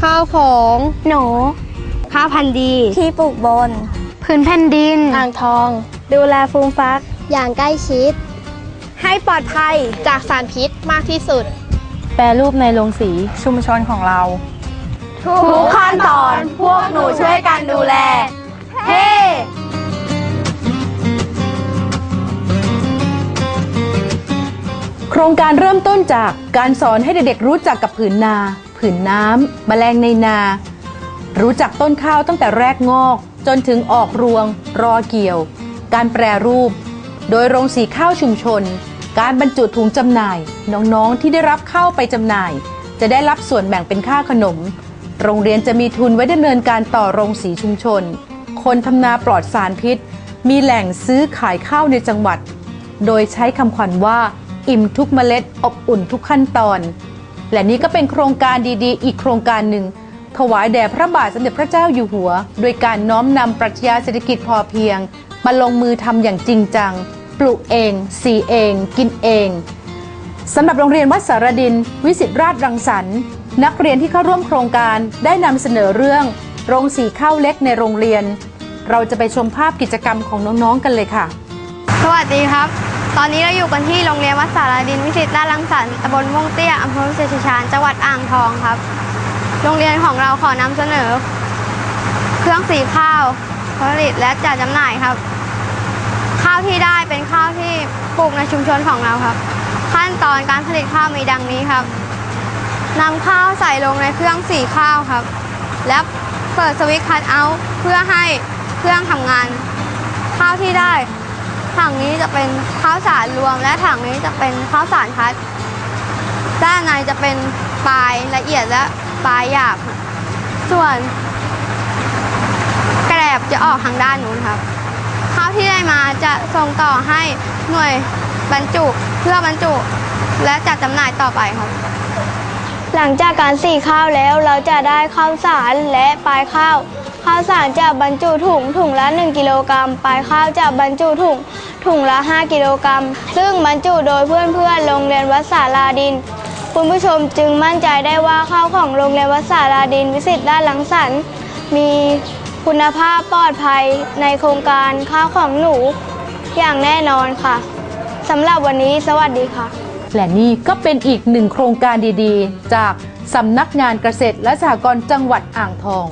ข้าวของหนูข้าวพันธุ์ดีที่ปลูกบน พื้นแผ่นดิน อ่างทอง ดูแลฟูมฟัก อย่างใกล้ชิด ให้ปลอดภัยจากสารพิษมากที่สุด แปรรูปในโรงสีชุมชนของเรา ทุกขั้นตอนพวกหนูช่วยกันดูแล เฮ้โครงการเริ่มต้นจากการสอนให้เด็กๆรู้จักกับผืนนา ผืนน้ำแมลงในนา รู้จักต้นข้าวตั้งแต่แรกงอก จนถึงออกรวง รอเกี่ยว การแปรรูป โดยโรงสีข้าวชุมชน การบรรจุถุงจำหน่าย น้องๆที่ได้รับข้าวไปจำหน่าย จะได้รับส่วนแบ่งเป็นค่าขนม โรงเรียนจะมีทุนไว้ดำเนินการต่อโรงสีชุมชน คนทำนาปลอดสารพิษ มีแหล่งซื้อขายข้าวในจังหวัด โดยใช้คำขวัญว่า อิ่มทุกเมล็ดอบอุ่นทุกขั้นตอน และนี่ก็เป็นโครงการดีๆ อีกโครงการหนึ่ง ถวายแด่พระบาทสมเด็จพระเจ้าอยู่หัว โดยการน้อมนำปรัชญาเศรษฐกิจพอเพียง มาลงมือทำอย่างจริงจัง ปลูกเอง สีเอง กินเองสำหรับโรงเรียนวัดสารดิน วิสิตราชรังสรรค์ นักเรียนที่เข้าร่วมโครงการได้นำเสนอเรื่อง โรงสีข้าวเล็กในโรงเรียน เราจะไปชมภาพกิจกรรมของน้องๆกันเลยค่ะ สวัสดีครับ ตอนนี้เราอยู่กันที่โรงเรียนวัดสารดินวิสิตราชรังสรรค์ตำบลม่วงเตี้ยอำเภอวิเศษชัยชาญจังหวัดอ่างทองครับ โรงเรียนของเราขอนำเสนอ เครื่องสีข้าวผลิตและจัดจำหน่ายครับ ข้าวที่ได้เป็นข้าวที่ปลูกในชุมชนของเราครับ ขั้นตอนการผลิตข้าวมีดังนี้ครับนำข้าวใส่ลงในเครื่องสีข้าวครับ และเปิดสวิตช์คัทเอาท์เพื่อให้เครื่องทำงาน ข้าวที่ได้ ถังนี้จะเป็นข้าวสารรวม และถังนี้จะเป็นข้าวสารคัด ด้านในจะเป็นปลายละเอียดและปลายหยาบ ส่วนแกรบจะออกทางด้านนู้นครับ ข้าวที่ได้มาจะส่งต่อให้หน่วยบรรจุเพื่อบรรจุ และจัดจำหน่ายต่อไปครับ หลังจากการสีข้าวแล้วเราจะได้ข้าวสารและปลายข้าว ข้าวสารจะบรรจุถุงถุงละ 1 กิโลกรัมปลายข้าวจะบรรจุถุงถุงละ 5 กิโลกรัม ซึ่งบรรจุโดยเพื่อนๆโรงเรียนวัดสาราดิน คุณผู้ชมจึงมั่นใจได้ว่าข้าวของโรงเรียนวัดสาราดิน วิสิตด้านหลังสรรค์มีคุณภาพปลอดภัยในโครงการข้าวของหนูอย่างแน่นอนค่ะสำหรับวันนี้สวัสดีค่ะ และนี่ก็เป็นอีกหนึ่งโครงการดีๆ จากสำนักงานเกษตรและสหกรณ์จังหวัดอ่างทอง